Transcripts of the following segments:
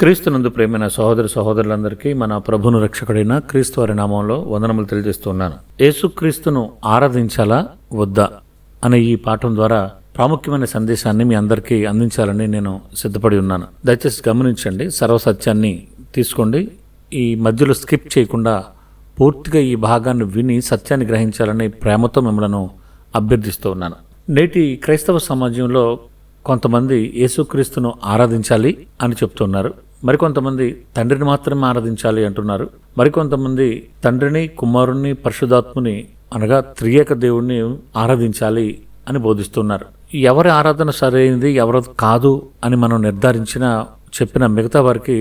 క్రీస్తునందు ప్రేమైన సహోదర సహోదరులందరికీ మన ప్రభును రక్షకుడైన క్రీస్తు వారి నామంలో వందనములు తెలియజేస్తున్నాను. యేసుక్రీస్తును ఆరాధించాలా? వద్దా? అనే ఈ పాఠం ద్వారా ప్రాముఖ్యమైన సందేశాన్ని మీ అందరికీ అందించాలని నేను సిద్ధపడి ఉన్నాను. దయచేసి గమనించండి సర్వసత్యాన్ని తీసుకోండి. ఈ మధ్యలో స్కిప్ చేయకుండా పూర్తిగా ఈ భాగాన్ని విని సత్యాన్ని గ్రహించాలని ప్రేమతో మిమ్మల్ని అభ్యర్థిస్తూ ఉన్నాను. నేటి క్రైస్తవ సమాజంలో కొంతమంది యేసుక్రీస్తును ఆరాధించాలి అని చెప్తున్నారు. మరికొంతమంది తండ్రిని మాత్రమే ఆరాధించాలి అంటున్నారు. మరికొంతమంది తండ్రిని కుమారుణ్ణి పరిశుధాత్ముని అనగా త్రియేక దేవుణ్ణి ఆరాధించాలి అని బోధిస్తున్నారు. ఎవరి ఆరాధన సరైనది ఎవరు కాదు అని మనం నిర్ధారించిన చెప్పిన మిగతా వారికి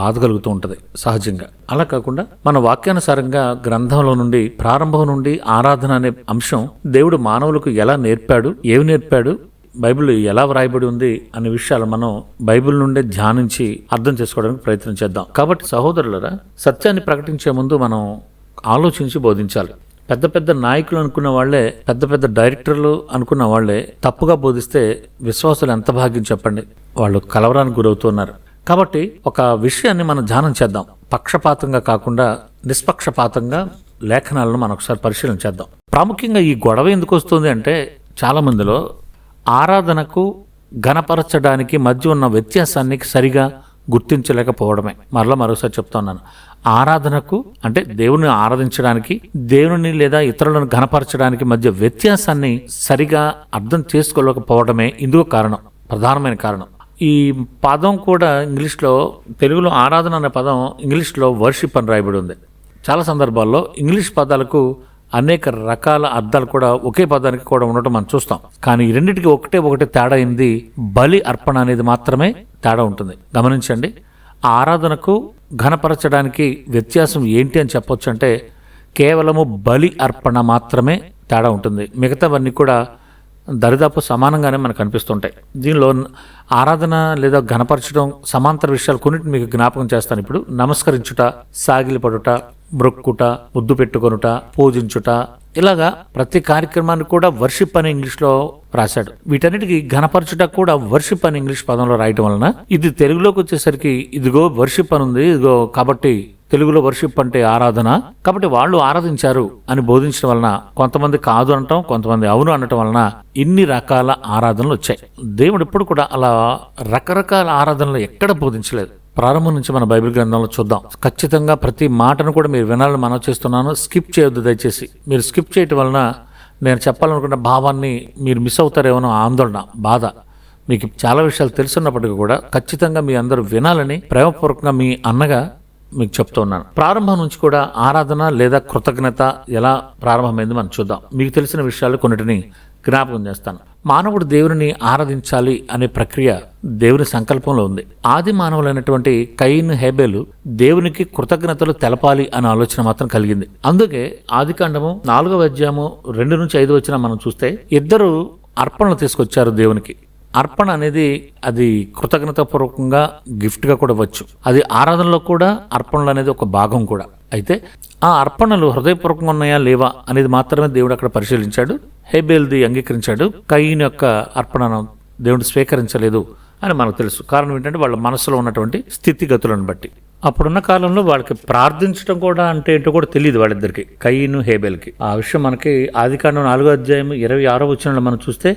బాధ కలుగుతూ ఉంటుంది సహజంగా. అలా కాకుండా మన వాక్యానుసారంగా గ్రంథంలో నుండి ప్రారంభం నుండి ఆరాధన అనే అంశం దేవుడు మానవులకు ఎలా నేర్పాడు ఏమి నేర్పాడు బైబిల్ ఎలా వ్రాయబడి ఉంది అనే విషయాలు మనం బైబిల్ నుండే ధ్యానించి అర్థం చేసుకోవడానికి ప్రయత్నం చేద్దాం. కాబట్టి సహోదరులరా సత్యాన్ని ప్రకటించే ముందు మనం ఆలోచించి బోధించాలి. పెద్ద పెద్ద నాయకులు అనుకున్న వాళ్ళే పెద్ద పెద్ద డైరెక్టర్లు అనుకున్న వాళ్ళే తప్పుగా బోధిస్తే విశ్వాసులు ఎంత భాగ్యం చెప్పండి? వాళ్ళు కలవరానికి గురవుతున్నారు. కాబట్టి ఒక విషయాన్ని మనం ధ్యానం చేద్దాం. పక్షపాతంగా కాకుండా నిష్పక్షపాతంగా లేఖనాలను మనం ఒకసారి పరిశీలన చేద్దాం. ప్రాముఖ్యంగా ఈ గొడవ ఎందుకు వస్తుంది అంటే చాలామందిలో ఆరాధనకు ఘనపరచడానికి మధ్య ఉన్న వ్యత్యాసాన్ని సరిగా గుర్తించలేకపోవడమే. మరలా మరోసారి చెప్తున్నాను ఆరాధనకు అంటే దేవుని ఆరాధించడానికి దేవుని లేదా ఇతరులను ఘనపరచడానికి మధ్య వ్యత్యాసాన్ని సరిగా అర్థం చేసుకోలేకపోవడమే ఇందుకు కారణం ప్రధానమైన కారణం. ఈ పదం కూడా ఇంగ్లీష్లో తెలుగులో ఆరాధన అనే పదం ఇంగ్లీష్లో వర్షిప్ అని రాయబడి ఉంది. చాలా సందర్భాల్లో ఇంగ్లీష్ పదాలకు అనేక రకాల అర్థాలు కూడా ఒకే పదానికి కూడా ఉండటం మనం చూస్తాం. కానీ ఈ రెండింటికి ఒకటే ఒకటి తేడా అయింది బలి అర్పణ అనేది మాత్రమే తేడా ఉంటుంది. గమనించండి. ఆ ఆరాధనకు ఘనపరచడానికి వ్యత్యాసం ఏంటి అని చెప్పొచ్చు అంటే కేవలము బలి అర్పణ మాత్రమే తేడా ఉంటుంది. మిగతావన్నీ కూడా దరిదాపు సమానంగానే మనకు కనిపిస్తుంటాయి దీనిలో ఆరాధన లేదా ఘనపరచడం సమాంతర విషయాలు కొన్నిటిని మీకు జ్ఞాపకం చేస్తాను. ఇప్పుడు నమస్కరించుట సాగిలిపడుట బ్రొక్కుట ముద్దు పెట్టుకొనుట పూజించుట. ఇలాగా ప్రతి కార్యక్రమాన్ని కూడా వర్షిప్ అని ఇంగ్లీష్లో రాశాడు. వీటన్నిటికీ ఘనపరచుట కూడా వర్షిప్ అని ఇంగ్లీష్ పదంలో రాయటం వలన ఇది తెలుగులోకి వచ్చేసరికి ఇదిగో వర్షిప్ అని ఉంది ఇదిగో కాబట్టి తెలుగులో వర్షిప్ అంటే ఆరాధన. కాబట్టి వాళ్ళు ఆరాధించారు అని బోధించడం వలన కొంతమంది కాదు అనటం కొంతమంది అవును అనటం వలన ఇన్ని రకాల ఆరాధనలు వచ్చాయి. దేవుడు ఇప్పుడు కూడా అలా రకరకాల ఆరాధనలు ఎక్కడ బోధించలేదు. ప్రారంభం నుంచి మన బైబిల్ గ్రంథంలో చూద్దాం. ఖచ్చితంగా ప్రతి మాటను కూడా మీరు వినాలని మనం చేస్తున్నాను. స్కిప్ చేయొద్దు దయచేసి. మీరు స్కిప్ చేయటం వలన నేను చెప్పాలనుకున్న భావాన్ని మీరు మిస్ అవుతారేమో ఆందోళన బాధ. మీకు చాలా విషయాలు తెలుసున్నప్పటికీ కూడా ఖచ్చితంగా మీ అందరూ వినాలని ప్రేమపూర్వకంగా మీ అన్నగా మీకు చెప్తూ ఉన్నాను. ప్రారంభం నుంచి కూడా ఆరాధన లేదా కృతజ్ఞత ఎలా ప్రారంభమైంది మనం చూద్దాం. మీకు తెలిసిన విషయాలు కొన్నిటిని జ్ఞాపకం చేస్తాను. మానవుడు దేవుని ఆరాధించాలి అనే ప్రక్రియ దేవుని సంకల్పంలో ఉంది. ఆది మానవులైనటువంటి కయిన్ హెబెలు దేవునికి కృతజ్ఞతలు తెలపాలి అనే ఆలోచన మాత్రం కలిగింది. అందుకే ఆది కాండము నాలుగవ అధ్యాయము రెండు నుంచి ఐదు వచ్చిన మనం చూస్తే ఇద్దరు అర్పణలు తీసుకొచ్చారు దేవునికి. అర్పణ అనేది అది కృతజ్ఞతాపూర్వకంగా గిఫ్ట్గా కూడా వచ్చు అది ఆరాధనలో కూడా అర్పణలు అనేది ఒక భాగం కూడా. అయితే ఆ అర్పణలు హృదయపూర్వకంగా ఉన్నాయా లేవా అనేది మాత్రమే దేవుడు అక్కడ పరిశీలించాడు. హేబేల్ది అంగీకరించాడు. కయ్యని యొక్క అర్పణను దేవుడు స్వీకరించలేదు అని మనకు తెలుసు. కారణం ఏంటంటే వాళ్ళ మనసులో ఉన్నటువంటి స్థితిగతులను బట్టి. అప్పుడున్న కాలంలో వాళ్ళకి ప్రార్థించడం కూడా అంటే ఏంటో కూడా తెలియదు వాళ్ళిద్దరికి కయ్యను హేబేల్కి. ఆ విషయం మనకి ఆదికాండం నాలుగో అధ్యాయం ఇరవై ఆరో వచ్చిన మనం చూస్తే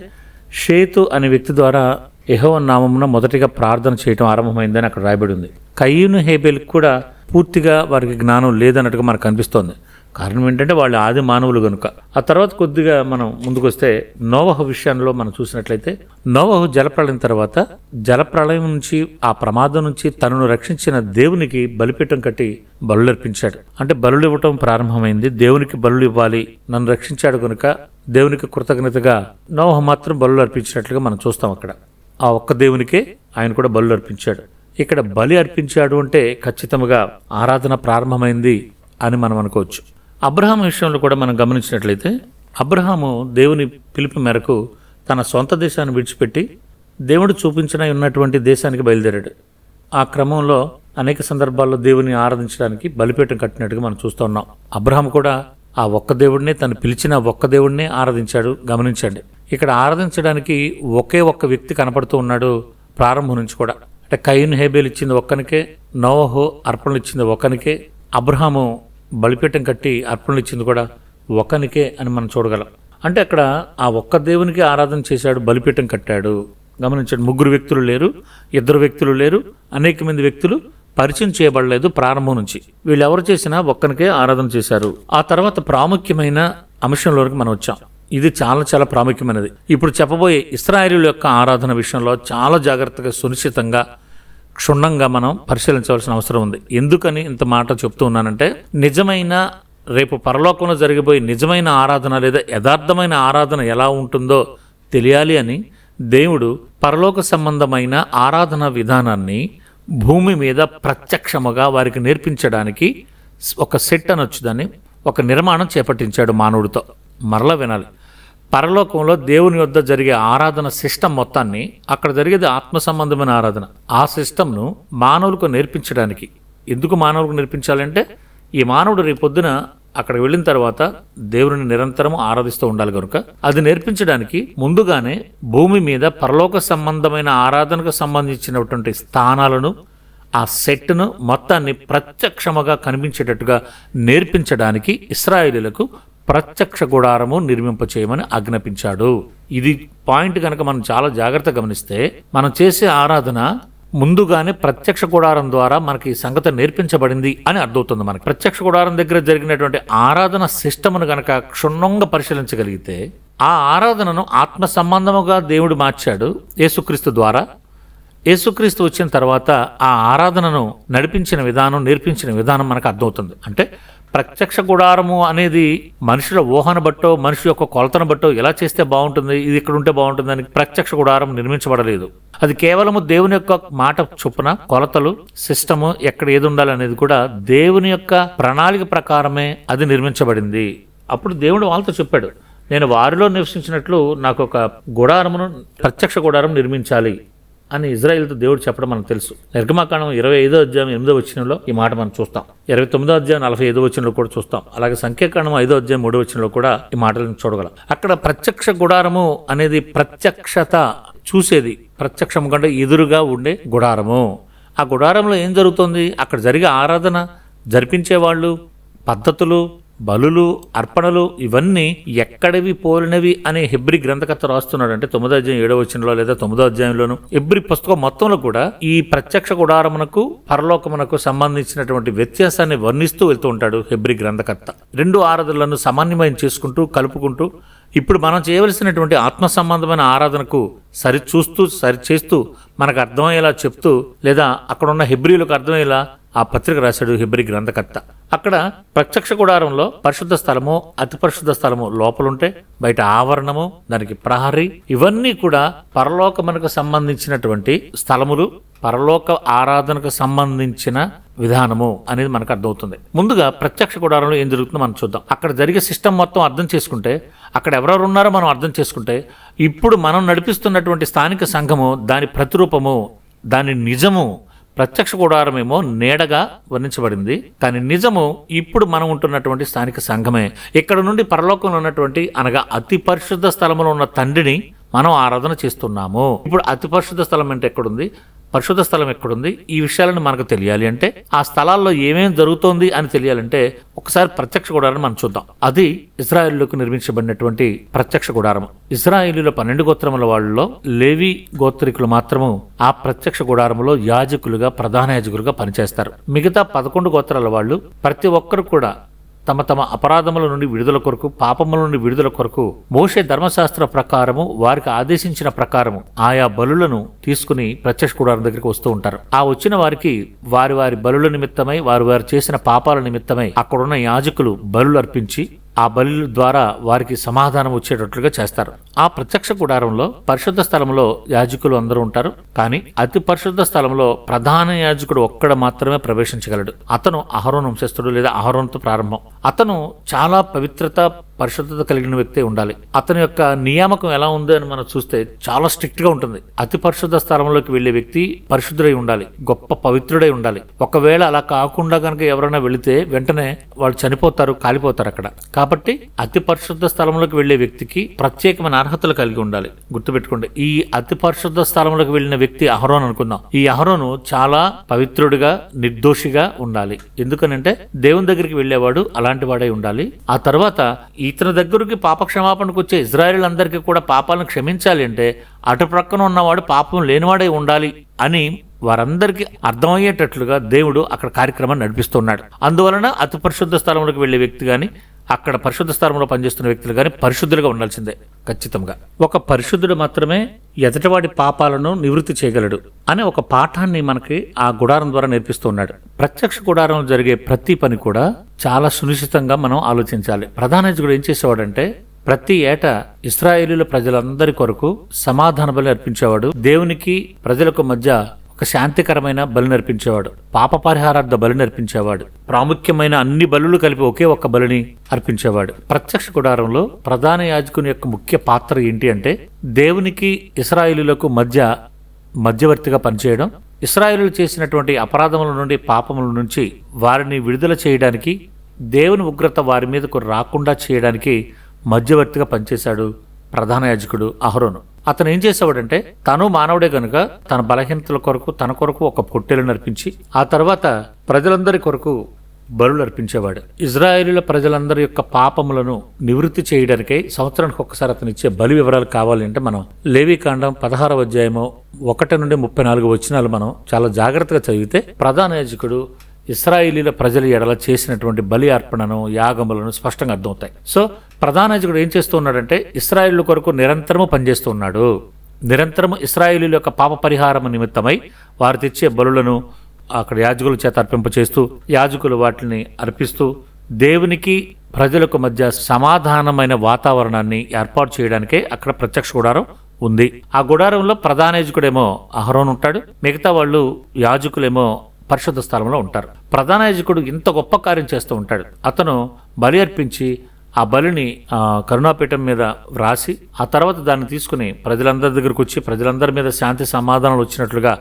షేతు అనే వ్యక్తి ద్వారా యెహోవా నామమున మొదటిగా ప్రార్థన చేయటం ఆరంభమైందని అక్కడ రాయబడి ఉంది. కయ్యూను హేబెల్కి కూడా పూర్తిగా వారికి జ్ఞానం లేదన్నట్టుగా మనకు కనిపిస్తోంది కారణం ఏంటంటే వాళ్ళు ఆది మానవులు కనుక ఆ తర్వాత కొద్దిగా మనం ముందుకొస్తే నోవహ విషయంలో మనం చూసినట్లయితే నోవహు జలప్రళయం తర్వాత జలప్రళయం నుంచి ఆ ప్రమాదం నుంచి తనను రక్షించిన దేవునికి బలిపీఠం కట్టి బలులు అర్పించాడు అంటే బలులు ఇవ్వటం ప్రారంభమైంది. దేవునికి బలులు ఇవ్వాలి నన్ను రక్షించాడు కనుక దేవునికి కృతజ్ఞతగా నోవహ మాత్రం బలులు అర్పించినట్లుగా మనం చూస్తాం అక్కడ. ఆ ఒక్క దేవునికే ఆయన కూడా బలులు అర్పించాడు ఇక్కడ బలి అర్పించాడు అంటే ఖచ్చితంగా ఆరాధన ప్రారంభమైంది అని మనం అనుకోవచ్చు. అబ్రహాం విషయంలో కూడా మనం గమనించినట్లయితే అబ్రహాము దేవుని పిలుపు మేరకు తన సొంత దేశాన్ని విడిచిపెట్టి దేవుడు చూపించిన ఉన్నటువంటి దేశానికి బయలుదేరాడు. ఆ క్రమంలో అనేక సందర్భాల్లో దేవుని ఆరాధించడానికి బలిపీఠం కట్టినట్టుగా మనం చూస్తూ ఉన్నాం. అబ్రహాం కూడా ఆ ఒక్క దేవుడినే తను పిలిచిన ఒక్క దేవుడినే ఆరాధించాడు గమనించండి. ఇక్కడ ఆరాధించడానికి ఒకే ఒక్క వ్యక్తి కనపడుతూ ఉన్నాడు ప్రారంభం నుంచి కూడా. అంటే కయ్యను హేబేలు ఇచ్చింది ఒక్కనికే నోహో అర్పణలు ఇచ్చింది ఒకనికే అబ్రహాము బలిపీఠం కట్టి అర్పణలు ఇచ్చింది కూడా ఒకనికే అని మనం చూడగలం. అంటే అక్కడ ఆ ఒక్క దేవునికి ఆరాధన చేశాడు బలిపీఠం కట్టాడు. గమనించండి ముగ్గురు వ్యక్తులు లేరు ఇద్దరు వ్యక్తులు లేరు అనేక మంది వ్యక్తులు పరిచయం చేయబడలేదు ప్రారంభం నుంచి. వీళ్ళెవరు చేసినా ఒక్కనికే ఆరాధన చేశారు. ఆ తర్వాత ప్రాముఖ్యమైన అంశంలోకి మనం వచ్చాం. ఇది చాలా చాలా ప్రాముఖ్యమైనది. ఇప్పుడు చెప్పబోయే ఇస్రాయేలీల యొక్క ఆరాధన విషయంలో చాలా జాగ్రత్తగా సునిశ్చితంగా క్షుణ్ణంగా మనం పరిశీలించవలసిన అవసరం ఉంది. ఎందుకని ఇంత మాట చెప్తూ ఉన్నానంటే నిజమైన రేపు పరలోకంలో జరిగిపోయే నిజమైన ఆరాధన లేదా యథార్థమైన ఆరాధన ఎలా ఉంటుందో తెలియాలి అని దేవుడు పరలోక సంబంధమైన ఆరాధన విధానాన్ని భూమి మీద ప్రత్యక్షముగా వారికి నేర్పించడానికి ఒక సెట్ అనొచ్చు దాన్ని. ఒక నిర్మాణం చేపట్టించాడు మానవుడితో. మరలా వినాలి. పరలోకంలో దేవుని వద్ద జరిగే ఆరాధన సిస్టమ్ మొత్తాన్ని అక్కడ జరిగేది ఆత్మ సంబంధమైన ఆరాధన. ఆ సిస్టమ్ను మానవులకు నేర్పించడానికి. ఎందుకు మానవులకు నేర్పించాలంటే ఈ మానవుడు రేపొద్దున అక్కడ వెళ్ళిన తర్వాత దేవుని నిరంతరం ఆరాధిస్తూ ఉండాలి కనుక అది నేర్పించడానికి ముందుగానే భూమి మీద పరలోక సంబంధమైన ఆరాధనకు సంబంధించినటువంటి స్థానాలను ఆ సెట్ను మొత్తాన్ని ప్రత్యక్షముగా కనిపించేటట్టుగా నేర్పించడానికి ఇస్రాయేలీలకు ప్రత్యక్ష గుడారము నిర్మింప చేయమని ఆజ్ఞాపించాడు. ఇది పాయింట్ కనుక మనం చాలా జాగ్రత్త గమనిస్తే మనం చేసే ఆరాధన ముందుగానే ప్రత్యక్ష గుడారం ద్వారా మనకి సంగతి నేర్పించబడింది అని అర్థమవుతుంది మనకి. ప్రత్యక్ష గుడారం దగ్గర జరిగినటువంటి ఆరాధన సిస్టమ్ను గనక క్షుణ్ణంగా పరిశీలించగలిగితే ఆ ఆరాధనను ఆత్మ సంబంధముగా దేవుడు మార్చాడు యేసుక్రీస్తు ద్వారా. యేసుక్రీస్తు వచ్చిన తర్వాత ఆ ఆరాధనను నడిపించిన విధానం నేర్పించిన విధానం మనకు అర్థమవుతుంది. అంటే ప్రత్యక్ష గుడారము అనేది మనుషుల ఊహను బట్టో మనిషి యొక్క కొలతను బట్టో ఎలా చేస్తే బాగుంటుంది ఇది ఇక్కడ ఉంటే బాగుంటుంది అని ప్రత్యక్ష గుడారం నిర్మించబడలేదు. అది కేవలము దేవుని యొక్క మాట చొప్పున కొలతలు సిస్టము ఎక్కడ ఏది ఉండాలనేది కూడా దేవుని యొక్క ప్రణాళిక ప్రకారమే అది నిర్మించబడింది. అప్పుడు దేవుడు వాళ్ళతో చెప్పాడు నేను వారిలో నివసించినట్లు నాకు ఒక గుడారమును ప్రత్యక్ష గుడారం నిర్మించాలి. అని ఇజ్రాయిల్తో దేవుడు చెప్పడం మనకు తెలుసు. నిర్గమాకాండం ఇరవై ఐదో అధ్యాయం ఎనిమిదో వచ్చినలో ఈ మాట మనం చూస్తాం. ఇరవై తొమ్మిదో అధ్యాయం నలభై ఐదో వచ్చినలో కూడా చూస్తాం. అలాగే సంఖ్యాకాండం ఐదో అధ్యాయం మూడో వచ్చినలో కూడా ఈ మాటలను చూడగలం. అక్కడ ప్రత్యక్ష గుడారము అనేది ప్రత్యక్షత చూసేది. ప్రత్యక్షం కంటే ఎదురుగా ఉండే గుడారము. ఆ గుడారంలో ఏం జరుగుతుంది? అక్కడ జరిగే ఆరాధన జరిపించే వాళ్ళు పద్ధతులు బలులు అర్పణలు ఇవన్నీ ఎక్కడివి పోలినవి అనే హెబ్రి గ్రంథకర్త రాస్తున్నాడు అంటే తొమ్మిదో అధ్యాయం ఏడో వచ్చినలో లేదా తొమ్మిదో అధ్యాయంలోను హెబ్రి పుస్తకం మొత్తంలో కూడా ఈ ప్రత్యక్ష గుడారమునకు పరలోకమునకు సంబంధించినటువంటి వ్యత్యాసాన్ని వర్ణిస్తూ వెళ్తూ ఉంటాడు హెబ్రి గ్రంథకర్త. రెండు ఆరాధనలను సమన్వయం చేసుకుంటూ కలుపుకుంటూ ఇప్పుడు మనం చేయవలసినటువంటి ఆత్మ సంబంధమైన ఆరాధనకు సరిచూస్తూ సరిచేస్తూ మనకు అర్థమయ్యేలా చెప్తూ లేదా అక్కడ ఉన్న హెబ్రిలకు అర్థమయ్యేలా ఆ పత్రిక రాశాడు హిబ్రి గ్రంథకర్త. అక్కడ ప్రత్యక్ష గుడారంలో పరిశుద్ధ స్థలము అతి పరిశుద్ధ స్థలము లోపలుంటే బయట ఆవరణము దానికి ప్రహరీ ఇవన్నీ కూడా పరలోకమునకు సంబంధించినటువంటి స్థలములు పరలోక ఆరాధనకు సంబంధించిన విధానము అనేది మనకు అర్థమవుతుంది. ముందుగా ప్రత్యక్ష గుడారంలో ఏం జరుగుతుందో మనం చూద్దాం. అక్కడ జరిగే సిస్టమ్ మొత్తం అర్థం చేసుకుంటే అక్కడ ఎవరెవరు ఉన్నారో మనం అర్థం చేసుకుంటే ఇప్పుడు మనం నడిపిస్తున్నటువంటి స్థానిక సంఘము దాని ప్రతిరూపము దాని నిజము ప్రత్యక్ష గుడారమేమో నీడగా వర్ణించబడింది. కానీ నిజము ఇప్పుడు మనం ఉంటున్నటువంటి స్థానిక సంఘమే. ఇక్కడ నుండి పరలోకంలో ఉన్నటువంటి అనగా అతి పరిశుద్ధ స్థలంలో ఉన్న తండ్రిని మనం ఆరాధన చేస్తున్నాము. ఇప్పుడు అతి పరిశుద్ధ స్థలం అంటే ఎక్కడుంది? పరిశుద్ధ స్థలం ఎక్కడుంది? ఈ విషయాలను మనకు తెలియాలి అంటే ఆ స్థలాల్లో ఏమేం జరుగుతోంది అని తెలియాలంటే ఒకసారి ప్రత్యక్ష గుడారం మనం చూద్దాం. అది ఇజ్రాయెల్లోకి నిర్మించబడినటువంటి ప్రత్యక్ష గుడారం ఇజ్రాయేలీలో పన్నెండు గోత్రముల వాళ్ళలో లేవి గోత్రికులు మాత్రము ఆ ప్రత్యక్ష గుడారంలో యాజకులుగా ప్రధాన యాజకులుగా పనిచేస్తారు. మిగతా పదకొండు గోత్రాల వాళ్ళు ప్రతి ఒక్కరు కూడా తమ తమ అపరాధముల నుండి విడుదల కొరకు పాపముల నుండి విడుదల కొరకు మోషే ధర్మశాస్త్ర ప్రకారము వారికి ఆదేశించిన ప్రకారము ఆయా బలులను తీసుకుని ప్రత్యక్ష గుడారం దగ్గరికి వస్తూ ఉంటారు. ఆ వచ్చిన వారికి వారి వారి బలుల నిమిత్తమై వారు వారు చేసిన పాపాల నిమిత్తమై అక్కడున్న యాజకులు బలులు అర్పించి ఆ బలుల ద్వారా వారికి సమాధానం వచ్చేటట్లుగా చేస్తారు. ఆ ప్రత్యక్ష గుడారంలో పరిశుద్ధ స్థలంలో యాజకులు అందరూ ఉంటారు. కానీ అతి పరిశుద్ధ స్థలంలో ప్రధాన యాజకుడు ఒక్కడ మాత్రమే ప్రవేశించగలడు. అతను అహరోన్ వంశస్థుడు లేదా అహరోన్తో ప్రారంభం. అతను చాలా పవిత్రత పరిశుద్ధత కలిగిన వ్యక్తే ఉండాలి. అతని యొక్క నియామకం ఎలా ఉంది అని మనం చూస్తే చాలా స్ట్రిక్ట్గా ఉంటుంది. అతి పరిశుద్ధ స్థలంలోకి వెళ్ళే వ్యక్తి పరిశుద్ధుడై ఉండాలి. గొప్ప పవిత్రుడై ఉండాలి. ఒకవేళ అలా కాకుండా కనుక ఎవరైనా వెళితే వెంటనే వాళ్ళు చనిపోతారు కాలిపోతారు అక్కడ. కాబట్టి అతి పరిశుద్ధ స్థలంలోకి వెళ్ళే వ్యక్తికి ప్రత్యేకమైన అర్హతలు కలిగి ఉండాలి. గుర్తుపెట్టుకోండి ఈ అతి పరిశుద్ధ స్థలంలోకి వెళ్ళిన వ్యక్తి అహరోన్ అనుకుందాం. ఈ అహరోను చాలా పవిత్రుడిగా నిర్దోషిగా ఉండాలి. ఎందుకనంటే దేవుని దగ్గరికి వెళ్ళేవాడు అలాంటి వాడై ఉండాలి. ఆ తర్వాత ఈ ఇతని దగ్గరికి పాప క్షమాపణకు వచ్చే ఇజ్రాయిల్ అందరికీ కూడా పాపాలను క్షమించాలి అంటే అటు ప్రక్కన ఉన్నవాడు పాపం లేనివాడై ఉండాలి అని వారందరికీ అర్థమయ్యేటట్లుగా దేవుడు అక్కడ కార్యక్రమాన్ని నడిపిస్తున్నాడు. అందువలన అతి పరిశుద్ధ స్థలంలోకి వెళ్ళే వ్యక్తి కానీ అక్కడ పరిశుద్ధ స్థలంలో పనిచేస్తున్న వ్యక్తులు కానీ పరిశుద్ధులుగా ఉండాల్సిందే ఖచ్చితంగా. ఒక పరిశుద్ధుడు మాత్రమే ఎదటివాడి పాపాలను నివృత్తి చేయగలడు అనే ఒక పాఠాన్ని మనకి ఆ గుడారం ద్వారా నేర్పిస్తున్నాడు ప్రత్యక్ష గుడారంలో జరిగే ప్రతి పని కూడా చాలా సునిశ్చితంగా మనం ఆలోచించాలి. ప్రధాన యాజకుడు ఏం చేసేవాడంటే ప్రతి ఏటా ఇస్రాయేలీల ప్రజలందరి కొరకు సమాధాన బలి అర్పించేవాడు. దేవునికి ప్రజలకు మధ్య ఒక శాంతికరమైన బలి నర్పించేవాడు. పాప పరిహారార్థ బలి నర్పించేవాడు. ప్రాముఖ్యమైన అన్ని బలులు కలిపి ఒకే ఒక్క బలిని అర్పించేవాడు. ప్రత్యక్ష గుడారంలో ప్రధాన యాజకుని యొక్క ముఖ్య పాత్ర ఏంటి అంటే దేవునికి ఇస్రాయిలులకు మధ్య మధ్యవర్తిగా పనిచేయడం ఇస్రాయిలు చేసినటువంటి అపరాధముల నుండి పాపముల నుంచి వారిని విడుదల చేయడానికి దేవుని ఉగ్రత వారి మీదకు రాకుండా చేయడానికి మధ్యవర్తిగా పనిచేశాడు ప్రధాన యాజకుడు అహరోను. అతను ఏం చేసేవాడంటే తను మానవుడే గనుక తన బలహీనతల కొరకు తన కొరకు ఒక పొట్టెలు అర్పించి ఆ తర్వాత ప్రజలందరి కొరకు బరులు అర్పించేవాడు. ఇజ్రాయేలీల ప్రజలందరి యొక్క పాపములను నివృత్తి చేయడానికై సంవత్సరానికి ఒక్కసారి అతను ఇచ్చే బలి వివరాలు కావాలి అంటే మనం లేవికాండం పదహారవ అధ్యాయము ఒకటి నుండి ముప్పై నాలుగు వచ్చినాలు మనం చాలా జాగ్రత్తగా చదివితే ప్రధాన యాజకుడు ఇస్రాయిలీల ప్రజల ఎడల చేసినటువంటి బలి అర్పణను యాగములను స్పష్టంగా అర్థమవుతాయి. సో ప్రధాన యాజకుడు ఏం చేస్తూ ఉన్నాడంటే ఇస్రాయేల్ కొరకు నిరంతరము పనిచేస్తూ ఉన్నాడు నిరంతరము ఇస్రాయిలీల యొక్క పాప పరిహారం నిమిత్తమై వారు తెచ్చే బలులను అక్కడ యాజకుల చేత అర్పింప చేస్తూ యాజకులు వాటిని అర్పిస్తూ దేవునికి ప్రజలకు మధ్య సమాధానమైన వాతావరణాన్ని ఏర్పాటు చేయడానికే అక్కడ ప్రత్యక్ష గుడారం ఉంది. ఆ గుడారంలో ప్రధాన యాజకుడేమో అహరోన్ ఉంటాడు మిగతా వాళ్ళు యాజకులేమో పరిశుద్ధ స్థలంలో ఉంటారు. ప్రధాన యాజకుడు ఇంత గొప్ప కార్యం చేస్తూ ఉంటాడు. అతను బలి అర్పించి ఆ బలిని కరుణాపీఠం మీద వ్రాసి ఆ తర్వాత దాన్ని తీసుకుని ప్రజలందరి దగ్గరకు వచ్చి ప్రజలందరి మీద శాంతి సమాధానాలు వచ్చినట్లుగా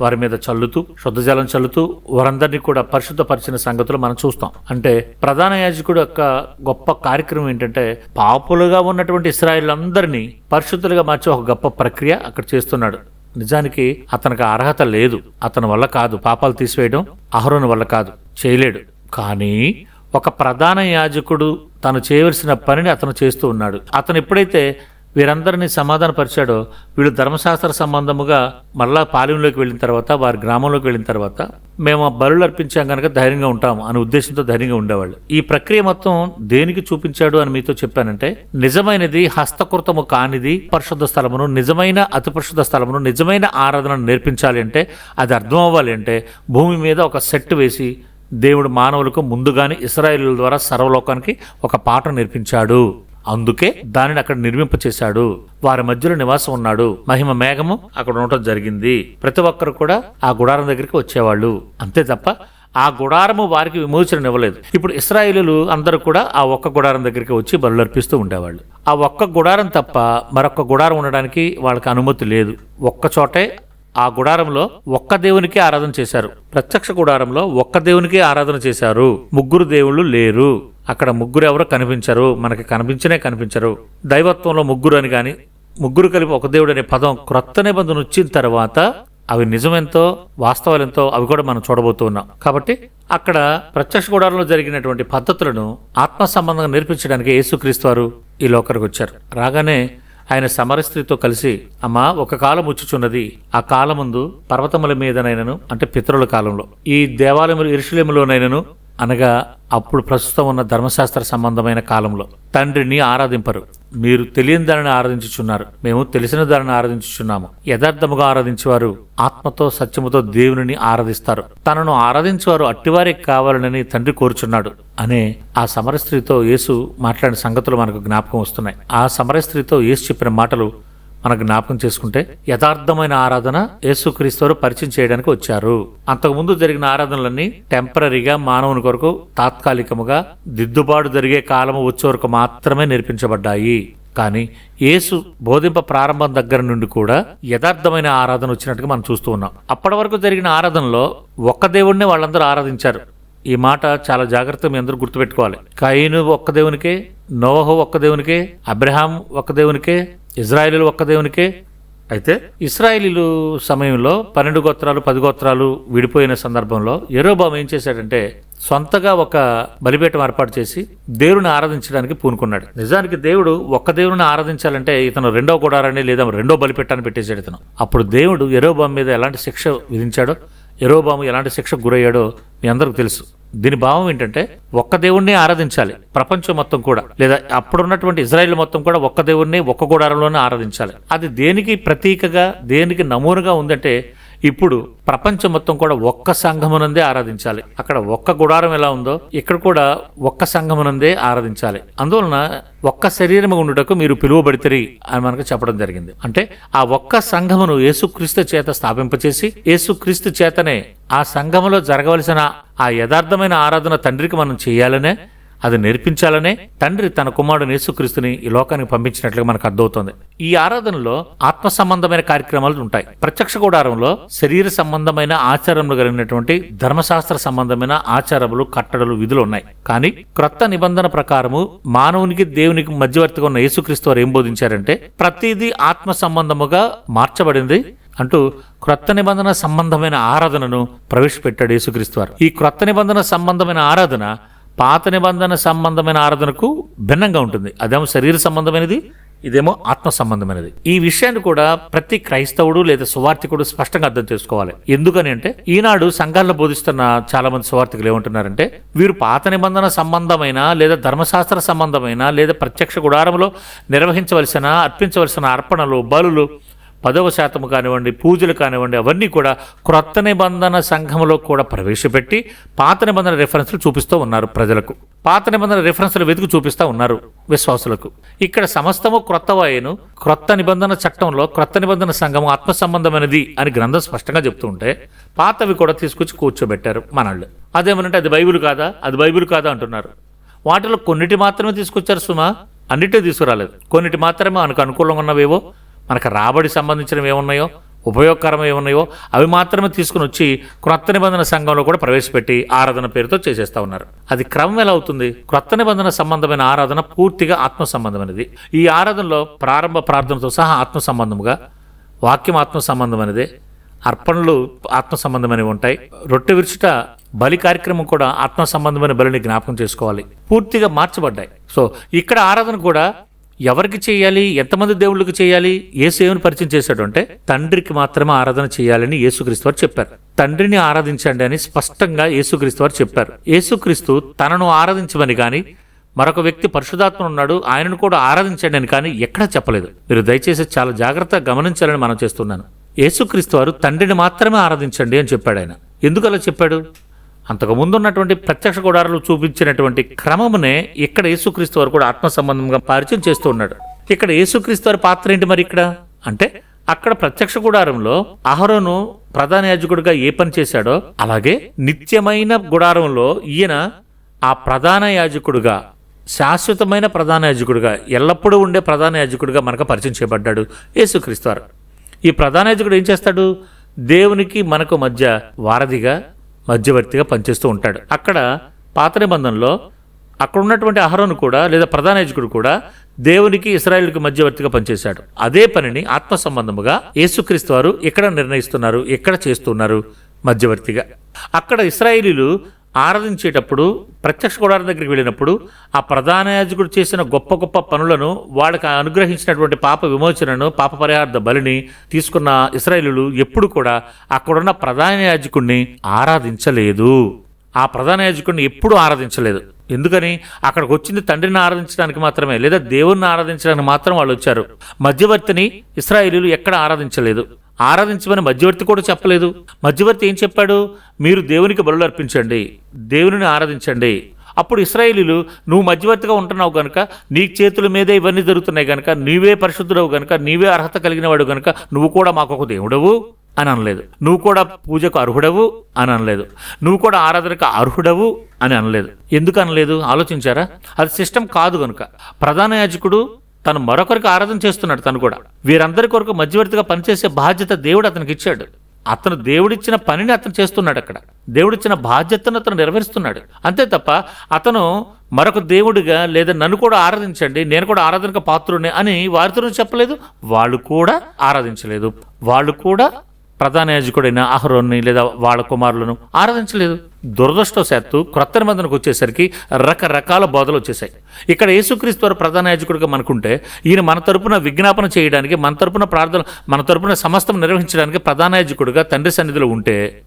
వారి మీద చల్లుతూ శుద్ధజలం చల్లుతూ వారందరినీ కూడా పరిశుద్ధపరిచిన సంగతులు మనం చూస్తాం. అంటే ప్రధాన యాజకుడు యొక్క గొప్ప కార్యక్రమం ఏంటంటే పాపులుగా ఉన్నటువంటి ఇస్రాయిల్ అందరినీ పరిశుద్ధులుగా మార్చే ఒక గొప్ప ప్రక్రియ అక్కడ చేస్తున్నాడు. నిజానికి అతనికి అర్హత లేదు. అతని వల్ల కాదు పాపాలు తీసివేయడం అహరోని వల్ల కాదు చేయలేడు. కానీ ఒక ప్రధాన యాజకుడు తను చేయవలసిన పనిని అతను చేస్తూ ఉన్నాడు. అతను ఎప్పుడైతే వీరందరినీ సమాధానపరిచాడో వీళ్ళు ధర్మశాస్త్ర సంబంధముగా మళ్ళా పాలెంలోకి వెళ్ళిన తర్వాత వారి గ్రామంలోకి వెళ్ళిన తర్వాత మేము ఆ బలులు అర్పించాం కనుక ధైర్యంగా ఉంటాము అనే ఉద్దేశంతో ధైర్యంగా ఉండేవాళ్ళు. ఈ ప్రక్రియ మొత్తం దేనికి చూపించాడు అని మీతో చెప్పానంటే నిజమైనది హస్తకృతము కానిది పరిశుద్ధ స్థలమును నిజమైన అతి పరిశుద్ధ స్థలమును నిజమైన ఆరాధనను నేర్పించాలి అంటే అది అర్థం అవ్వాలి అంటే భూమి మీద ఒక సెట్ వేసి దేవుడు మానవులకు ముందుగానే ఇస్రాయిల్ ద్వారా సర్వలోకానికి ఒక పాఠం నేర్పించాడు. అందుకే దానిని అక్కడ నిర్మింపచేశాడు వారి మధ్యలో నివాసం ఉన్నాడు. మహిమ మేఘము అక్కడ ఉండటం జరిగింది. ప్రతి ఒక్కరు కూడా ఆ గుడారం దగ్గరికి వచ్చేవాళ్ళు. అంతే తప్ప ఆ గుడారము వారికి విమోచన ఇవ్వలేదు. ఇప్పుడు ఇస్రాయేలీలు అందరూ కూడా ఆ ఒక్క గుడారం దగ్గరికి వచ్చి బలులు అర్పిస్తూ ఉండేవాళ్ళు. ఆ ఒక్క గుడారం తప్ప మరొక్క గుడారం ఉండడానికి వాళ్ళకి అనుమతి లేదు. ఒక్క చోటే ఆ గుడారంలో ఒక్క దేవునికి ఆరాధన చేశారు. ప్రత్యక్ష గుడారంలో ఒక్క దేవునికి ఆరాధన చేశారు. ముగ్గురు దేవుళ్ళు లేరు. అక్కడ ముగ్గురు ఎవరో కనిపించరు మనకి కనిపించనే కనిపించరు. దైవత్వంలో ముగ్గురు అని కానీ ముగ్గురు కలిపి ఒక దేవుడు అనే పదం క్రొత్త నిబంధన వచ్చిన తర్వాత అవి నిజమెంతో వాస్తవాలెంతో అవి కూడా మనం చూడబోతున్నాం కాబట్టి అక్కడ ప్రత్యక్ష గూడారంలో జరిగినటువంటి పద్ధతులను ఆత్మ సంబంధంగా నేర్పించడానికి యేసుక్రీస్తు వారు ఈ లోకరికి వచ్చారు. రాగానే ఆయన సమరస్త్రీతో కలిసి అమ్మా ఒక కాలం వచ్చుచున్నది. ఆ కాలముందు పర్వతముల మీదనైనను అంటే పితరుల కాలంలో ఈ దేవాలయములు ఇరుషులేములోనైనను అనగా అప్పుడు ప్రస్తుతం ఉన్న ధర్మశాస్త్ర సంబంధమైన కాలంలో తండ్రిని ఆరాధింపరు. మీరు తెలియని దానిని ఆరాధించుచున్నారు. మేము తెలిసిన దానిని ఆరాధించుచున్నాము. యథార్థముగా ఆరాధించేవారు ఆత్మతో సత్యముతో దేవునిని ఆరాధిస్తారు. తనను ఆరాధించేవారు అట్టివారే కావాలనని తండ్రి కోరుచున్నాడు అనే ఆ సమరస్త్రీతో యేసు మాట్లాడిన సంగతులు మనకు జ్ఞాపకం వస్తున్నాయి. ఆ సమరస్త్రీతో యేసు చెప్పిన మాటలు మనకు జ్ఞాపకం చేసుకుంటే యథార్థమైన ఆరాధన యేసుక్రీస్తు పరిచయం చేయడానికి వచ్చారు. అంతకుముందు జరిగిన ఆరాధనలన్నీ టెంపరీగా మానవుని కొరకు తాత్కాలికముగా దిద్దుబాటు జరిగే కాలము వచ్చే వరకు మాత్రమే నేర్పించబడ్డాయి. కానీ యేసు బోధింప ప్రారంభం దగ్గర నుండి కూడా యథార్థమైన ఆరాధన వచ్చినట్టుగా మనం చూస్తూ ఉన్నాం. అప్పటి వరకు జరిగిన ఆరాధనలో ఒక్క దేవుణ్ణి వాళ్ళందరూ ఆరాధించారు. ఈ మాట చాలా జాగ్రత్త మీ అందరూ గుర్తుపెట్టుకోవాలి. కయీను ఒక్క దేవునికే నోహు ఒక్క దేవునికే అబ్రహాం ఒక్క దేవునికే ఇజ్రాయేలు ఒక్క దేవునికే? అయితే ఇస్రాయేలీలు సమయంలో పన్నెండు గోత్రాలు పది గోత్రాలు విడిపోయిన సందర్భంలో ఎరోబామ్ ఏం చేశాడంటే సొంతగా ఒక బలిపీఠం ఏర్పాటు చేసి దేవుని ఆరాధించడానికి పూనుకున్నాడు. నిజానికి దేవుడు ఒక్క దేవుని ఆరాధించాలంటే ఇతను రెండో గుడారాన్ని లేదా రెండో బలిపీఠాన్ని పెట్టేశాడు ఇతను. అప్పుడు దేవుడు ఎరోబామ్ మీద ఎలాంటి శిక్ష విధించాడో ఎరోబాము ఎలాంటి శిక్షకు గురయ్యాడో మీ అందరికి తెలుసు. దీని భావం ఏంటంటే ఒక్క దేవుణ్ణి ఆరాధించాలి ప్రపంచం మొత్తం కూడా. లేదా అప్పుడున్నటువంటి ఇజ్రాయెల్ మొత్తం కూడా ఒక్క దేవుణ్ణి ఒక్క గుడారంలోనే ఆరాధించాలి. అది దేనికి ప్రతీకగా దేనికి నమూనగా ఉందంటే ఇప్పుడు ప్రపంచం మొత్తం కూడా ఒక్క సంఘమునందే ఆరాధించాలి. అక్కడ ఒక్క గుడారం ఎలా ఉందో ఇక్కడ కూడా ఒక్క సంఘమునందే ఆరాధించాలి. అందువలన ఒక్క శరీరము ఉండుటకు మీరు పిలువబడితే అని మనకు చెప్పడం జరిగింది. అంటే ఆ ఒక్క సంఘమును యేసుక్రీస్తు చేత స్థాపింపచేసి యేసుక్రీస్తు చేతనే ఆ సంఘములో జరగవలసిన ఆ యథార్థమైన ఆరాధన తండ్రికి మనం చేయాలనే అది నేర్పించాలనే తండ్రి తన కుమారుడు యేసుక్రీస్తుని ఈ లోకానికి పంపించినట్లుగా మనకు అర్థమవుతుంది. ఈ ఆరాధనలో ఆత్మ సంబంధమైన కార్యక్రమాలు ఉంటాయి. ప్రత్యక్ష గుడారంలో శరీర సంబంధమైన ఆచారములు కలిగినటువంటి ధర్మశాస్త్ర సంబంధమైన ఆచారములు కట్టడలు విధులు ఉన్నాయి. కానీ క్రొత్త నిబంధన ప్రకారము మానవునికి దేవునికి మధ్యవర్తిగా ఉన్న యేసుక్రీస్తు వారు ఏం బోధించారంటే ప్రతిదీ ఆత్మ సంబంధముగా మార్చబడింది అంటూ క్రొత్త నిబంధన సంబంధమైన ఆరాధనను ప్రవేశపెట్టాడు యేసుక్రీస్తు వారు. ఈ క్రొత్త నిబంధన సంబంధమైన ఆరాధన పాత నిబంధన సంబంధమైన ఆరాధనకు భిన్నంగా ఉంటుంది. అదేమో శరీర సంబంధమైనది ఇదేమో ఆత్మ సంబంధమైనది. ఈ విషయాన్ని కూడా ప్రతి క్రైస్తవుడు లేదా సువార్థికుడు స్పష్టంగా అర్థం చేసుకోవాలి. ఎందుకని అంటే ఈనాడు సంఘాల్లో బోధిస్తున్న చాలా మంది సువార్థికులు ఏమంటున్నారంటే వీరు పాత నిబంధన సంబంధమైన లేదా ధర్మశాస్త్ర సంబంధమైన లేదా ప్రత్యక్ష గుడారంలో నిర్వహించవలసిన అర్పించవలసిన అర్పణలు బలులు పదవ శాతము కానివ్వండి పూజలు కానివ్వండి అవన్నీ కూడా క్రొత్త నిబంధన సంఘంలో కూడా ప్రవేశపెట్టి పాత నిబంధన రిఫరెన్స్లు చూపిస్తూ ఉన్నారు ప్రజలకు. పాత నిబంధన రిఫరెన్స్లు వెతుకు చూపిస్తూ ఉన్నారు విశ్వాసులకు. ఇక్కడ సమస్తము క్రొత్త వాయును క్రొత్త నిబంధన చట్టంలో క్రొత్త నిబంధన సంఘం ఆత్మ సంబంధమైనది అని గ్రంథం స్పష్టంగా చెప్తూ ఉంటే పాతవి కూడా తీసుకొచ్చి కూర్చోబెట్టారు మనళ్ళు. అదేమనంటే అది బైబిల్ కాదా? అది బైబిల్ కాదా అంటున్నారు. వాటిలో కొన్నిటి మాత్రమే తీసుకొచ్చారు సుమా? అన్నిటి తీసుకురాలేదు. కొన్నిటి మాత్రమే మనకు అనుకూలంగా ఉన్నవేవో? మనకు రాబడి సంబంధించినవి ఏమున్నాయో ఉపయోగకరం ఏమున్నాయో అవి మాత్రమే తీసుకుని వచ్చి క్రొత్త నిబంధన సంఘంలో కూడా ప్రవేశపెట్టి ఆరాధన పేరుతో చేసేస్తా ఉన్నారు. అది క్రమం ఎలా అవుతుంది? క్రొత్త నిబంధన సంబంధమైన ఆరాధన పూర్తిగా ఆత్మ సంబంధమైనది. ఈ ఆరాధనలో ప్రారంభ ప్రార్థనతో సహా ఆత్మ సంబంధముగా వాక్యం ఆత్మ సంబంధమైనదే అర్పణలు ఆత్మ సంబంధమైనవి ఉంటాయి. రొట్టె విరుచుట బలి కార్యక్రమం కూడా ఆత్మ సంబంధమైన బలిని జ్ఞాపకం చేసుకోవాలి. పూర్తిగా మార్చబడ్డాయి. సో ఇక్కడ ఆరాధన కూడా ఎవరికి చేయాలి? ఎంతమంది దేవుళ్ళకి చేయాలి? ఏ సేవను పరిచయం చేశాడు అంటే తండ్రికి మాత్రమే ఆరాధన చేయాలని యేసుక్రీస్తు వారు చెప్పారు. తండ్రిని ఆరాధించండి అని స్పష్టంగా యేసుక్రీస్తు వారు చెప్పారు. యేసుక్రీస్తు తనను ఆరాధించమని కానీ మరొక వ్యక్తి పరిశుధాత్మ ఉన్నాడు ఆయనను కూడా ఆరాధించండి అని కానీ ఎక్కడా చెప్పలేదు. మీరు దయచేసి చాలా జాగ్రత్తగా గమనించాలని మనం చేస్తున్నాను. యేసుక్రీస్తు వారు తండ్రిని మాత్రమే ఆరాధించండి అని చెప్పాడు ఆయన. ఎందుకు అలా చెప్పాడు? అంతకు ముందు ఉన్నటువంటి ప్రత్యక్ష గుడారులు చూపించినటువంటి క్రమమునే ఇక్కడ యేసుక్రీస్తు వారు కూడా ఆత్మ సంబంధంగా పరిచయం చేస్తూ ఉన్నాడు. ఇక్కడ యేసుక్రీస్తు వారి పాత్ర ఏంటి మరి ఇక్కడ? అంటే అక్కడ ప్రత్యక్ష గుడారంలో అహరోను ప్రధాన యాజకుడిగా ఏ పని చేశాడో అలాగే నిత్యమైన గుడారంలో ఈయన ఆ ప్రధాన యాజకుడుగా శాశ్వతమైన ప్రధాన యాజకుడిగా ఎల్లప్పుడూ ఉండే ప్రధాన యాజకుడిగా మనకు పరిచయం చేయబడ్డాడు యేసుక్రీస్తు వారు. ఈ ప్రధాన యాజకుడు ఏం చేస్తాడు? దేవునికి మనకు మధ్య వారధిగా మధ్యవర్తిగా పనిచేస్తూ ఉంటాడు. అక్కడ పాత నిబంధనలో అక్కడ ఉన్నటువంటి అహరోను కూడా లేదా ప్రధాన యజకుడు కూడా దేవునికి ఇస్రాయేల్కి మధ్యవర్తిగా పనిచేశాడు. అదే పనిని ఆత్మ సంబంధముగా యేసుక్రీస్తు వారు ఇక్కడ నిర్ణయిస్తున్నారు ఎక్కడ చేస్తున్నారు మధ్యవర్తిగా? అక్కడ ఇస్రాయేలీలు ఆరాధించేటప్పుడు ప్రత్యక్ష గుడారం దగ్గరికి వెళ్ళినప్పుడు ఆ ప్రధాన యాజకుడు చేసిన గొప్ప గొప్ప పనులను వాళ్ళకి అనుగ్రహించినటువంటి పాప విమోచనను పాప పరిహార్థ బలిని తీసుకున్న ఇస్రాయేలీలు ఎప్పుడు కూడా అక్కడున్న ప్రధాన యాజకుడిని ఆరాధించలేదు. ఆ ప్రధాన యాజకుడిని ఎప్పుడూ ఆరాధించలేదు. ఎందుకని? అక్కడికి వచ్చింది తండ్రిని ఆరాధించడానికి మాత్రమే లేదా దేవుణ్ణి ఆరాధించడానికి మాత్రం వాళ్ళు వచ్చారు. మధ్యవర్తిని ఇస్రాయేలీలు ఎక్కడ ఆరాధించలేదు. ఆరాధించమని మధ్యవర్తి కూడా చెప్పలేదు. మధ్యవర్తి ఏం చెప్పాడు? మీరు దేవునికి బలులు అర్పించండి దేవునిని ఆరాధించండి. అప్పుడు ఇస్రాయేలీలు నువ్వు మధ్యవర్తిగా ఉంటున్నావు కనుక నీ చేతుల మీదే ఇవన్నీ జరుగుతున్నాయి కనుక నీవే పరిశుద్ధుడవు కనుక నీవే అర్హత కలిగిన వాడు కనుక నువ్వు కూడా మాకు ఒక దేవుడవు అని అనలేదు. నువ్వు కూడా పూజకు అర్హుడవు అని అనలేదు. నువ్వు కూడా ఆరాధనకు అర్హుడవు అని అనలేదు. ఎందుకు అనలేదు? ఆలోచించారా? అది సిస్టమ్ కాదు కనుక ప్రధాన యాజకుడు తను మరొకరికి ఆరాధన చేస్తున్నాడు తను కూడా. వీరందరి కొరకు మధ్యవర్తిగా పనిచేసే బాధ్యత దేవుడు అతనికి ఇచ్చాడు. అతను దేవుడిచ్చిన పనిని అతను చేస్తున్నాడు అక్కడ. దేవుడిచ్చిన బాధ్యతను అతను నెరవేరుస్తున్నాడు. అంతే తప్ప అతను మరొక దేవుడిగా లేదా నన్ను కూడా ఆరాధించండి నేను కూడా ఆరాధనకు పాత్రుని అని వారితో చెప్పలేదు? వాళ్ళు కూడా ఆరాధించలేదు. వాళ్ళు కూడా ప్రధాన యాజకుడైన అహరోన్ని లేదా వాళ్ళ కుమారులను ఆరాధించలేదు. దురదృష్టవశాత్తు క్రొత్త నిబంధనకు వచ్చేసరికి రకరకాల బోధలు వచ్చేసాయి. ఇక్కడ యేసుక్రీస్తు వారు ప్రధాన యాజకుడిగా మనకుంటే ఈయన మన తరపున విజ్ఞాపన చేయడానికి మన తరపున ప్రార్థన మన తరపున సమస్తం నిర్వహించడానికి ప్రధాన యాజకుడిగా తండ్రి సన్నిధిలో ఉంటే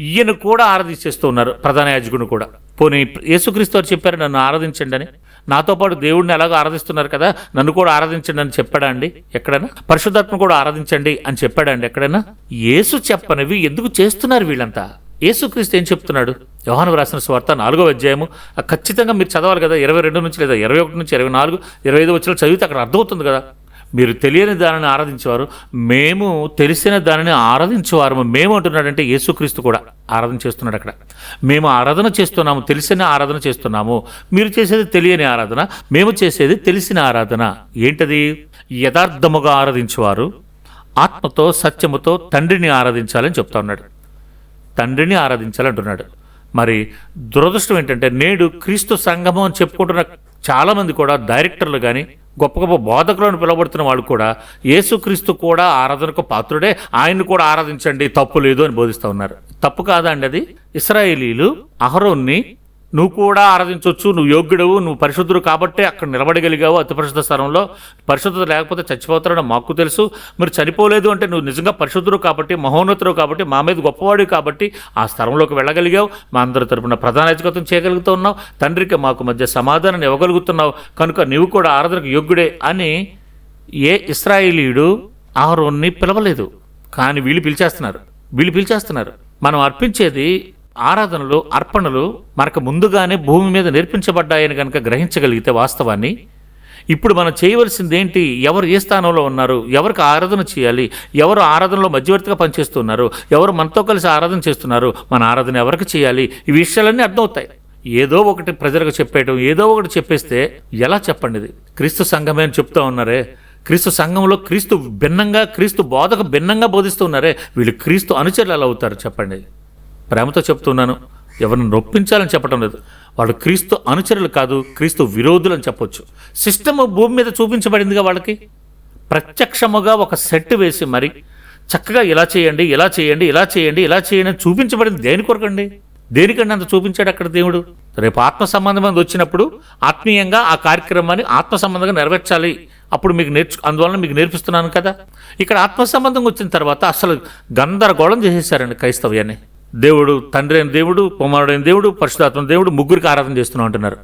ఈయన కూడా ఆరాధించేస్తూ ఉన్నారు ప్రధాన యాజకుడిని కూడా. పోనీ యేసుక్రీస్తు వారు చెప్పారు నన్ను ఆరాధించండి అని. నాతో పాటు దేవుడిని ఎలాగో ఆరాధిస్తున్నారు కదా నన్ను కూడా ఆరాధించండి అని చెప్పాడా అండి? ఎక్కడైనా? పరిశుద్ధాత్మ కూడా ఆరాధించండి అని చెప్పాడా అండి ఎక్కడైనా? యేసు చెప్పనివి ఎందుకు చేస్తున్నారు వీళ్ళంతా? యేసుక్రీస్తు ఏం చెప్తున్నాడు? యోహాను రాసిన స్వార్థ నాలుగో అధ్యాయము. ఆ ఖచ్చితంగా మీరు చదవాలి కదా ఇరవై రెండు నుంచి లేదా ఇరవై ఒకటి నుంచి ఇరవై నాలుగు ఇరవై ఐదు వచ్చిన చదివితే అక్కడ అర్థమవుతుంది కదా. మీరు తెలియని దానిని ఆరాధించేవారు మేము తెలిసిన దానిని ఆరాధించేవారు మేము అంటున్నాడంటే యేసుక్రీస్తు కూడా ఆరాధన చేస్తున్నాడు అక్కడ. మేము ఆరాధన చేస్తున్నాము తెలిసిన ఆరాధన చేస్తున్నాము. మీరు చేసేది తెలియని ఆరాధన మేము చేసేది తెలిసిన ఆరాధన. ఏంటది? యథార్థముగా ఆరాధించేవారు ఆత్మతో సత్యముతో తండ్రిని ఆరాధించాలని చెప్తా ఉన్నాడు. తండ్రిని ఆరాధించాలంటున్నాడు. మరి దురదృష్టం ఏంటంటే నేడు క్రీస్తు సంగమం అని చెప్పుకుంటున్న చాలామంది కూడా డైరెక్టర్లు కానీ గొప్ప గొప్ప బోధకులను పిలువబడుతున్న వాళ్ళు కూడా యేసుక్రీస్తు కూడా ఆరాధనకు పాత్రుడే ఆయన్ని కూడా ఆరాధించండి తప్పు లేదు అని బోధిస్తూ ఉన్నారు. తప్పు కాదండి అది? ఇస్రాయేలీలు అహరోన్ని నువ్వు కూడా ఆరాధించవచ్చు నువ్వు యోగ్యుడవు నువ్వు పరిశుద్ధుడు కాబట్టే అక్కడ నిలబడగలిగావు అతి పరిశుద్ధ స్థలంలో. పరిశుద్ధత లేకపోతే చచ్చిపోతారని మాకు తెలుసు. మీరు చనిపోలేదు అంటే నువ్వు నిజంగా పరిశుద్ధుడు కాబట్టి మహోన్నతుడు కాబట్టి మా మీద గొప్పవాడు కాబట్టి ఆ స్థలంలోకి వెళ్ళగలిగావు. మా అందరి తరపున ప్రధాన యాజకత్వం చేయగలుగుతూ ఉన్నావు. తండ్రికి మాకు మధ్య సమాధానం ఇవ్వగలుగుతున్నావు. కనుక నువ్వు కూడా ఆరాధనకు యోగ్యుడే అని ఏ ఇస్రాయేలీయుడు ఆహరోన్ని పిలవలేదు. కానీ వీళ్ళు పిలిచేస్తున్నారు. వీళ్ళు పిలిచేస్తున్నారు. మనం అర్పించేది ఆరాధనలు అర్పణలు మనకు ముందుగానే భూమి మీద నేర్పించబడ్డాయని కనుక గ్రహించగలిగితే వాస్తవాన్ని ఇప్పుడు మనం చేయవలసింది ఏంటి ఎవరు ఏ స్థానంలో ఉన్నారు? ఎవరికి ఆరాధన చేయాలి? ఎవరు ఆరాధనలో మధ్యవర్తిగా పనిచేస్తున్నారు? ఎవరు మనతో కలిసి ఆరాధన చేస్తున్నారు? మన ఆరాధన ఎవరికి చేయాలి? ఈ విషయాలన్నీ అర్థమవుతాయి. ఏదో ఒకటి ప్రజలకు చెప్పేయటం ఏదో ఒకటి చెప్పేస్తే ఎలా చెప్పండి ఇది? క్రీస్తు సంఘమే అని చెప్తా ఉన్నారే? క్రీస్తు సంఘంలో క్రీస్తు భిన్నంగా క్రీస్తు బోధకు భిన్నంగా బోధిస్తున్నారే వీళ్ళు క్రీస్తు అనుచరులు ఎలా అవుతారు చెప్పండి. ప్రేమతో చెప్తున్నాను. ఎవరిని నొప్పించాలని చెప్పడం లేదు. వాళ్ళు క్రీస్తు అనుచరులు కాదు క్రీస్తు విరోధులు అని చెప్పొచ్చు. సిస్టమ్ భూమి మీద చూపించబడిందిగా వాళ్ళకి? ప్రత్యక్షముగా ఒక సెట్ వేసి మరి చక్కగా ఇలా చేయండి ఇలా చేయండి ఇలా చేయండి ఇలా చేయండి చూపించబడింది దేని కొరకండి? దేనికండి అంత చూపించాడు అక్కడ దేవుడు? రేపు ఆత్మ సంబంధం వచ్చినప్పుడు ఆత్మీయంగా ఆ కార్యక్రమాన్ని ఆత్మ సంబంధంగా నెరవేర్చాలి. అప్పుడు మీకు నేర్చు అందువలన మీకు నేర్పిస్తున్నాను కదా. ఇక్కడ ఆత్మ సంబంధం వచ్చిన తర్వాత అసలు గందరగోళం చేసేసారండి క్రైస్తవ్యాన్ని. దేవుడు తండ్రి అయిన దేవుడు కుమారుడైన దేవుడు పరిశుధాత్మ దేవుడు ముగ్గురికి ఆరాధన చేస్తున్నాం అంటున్నారు.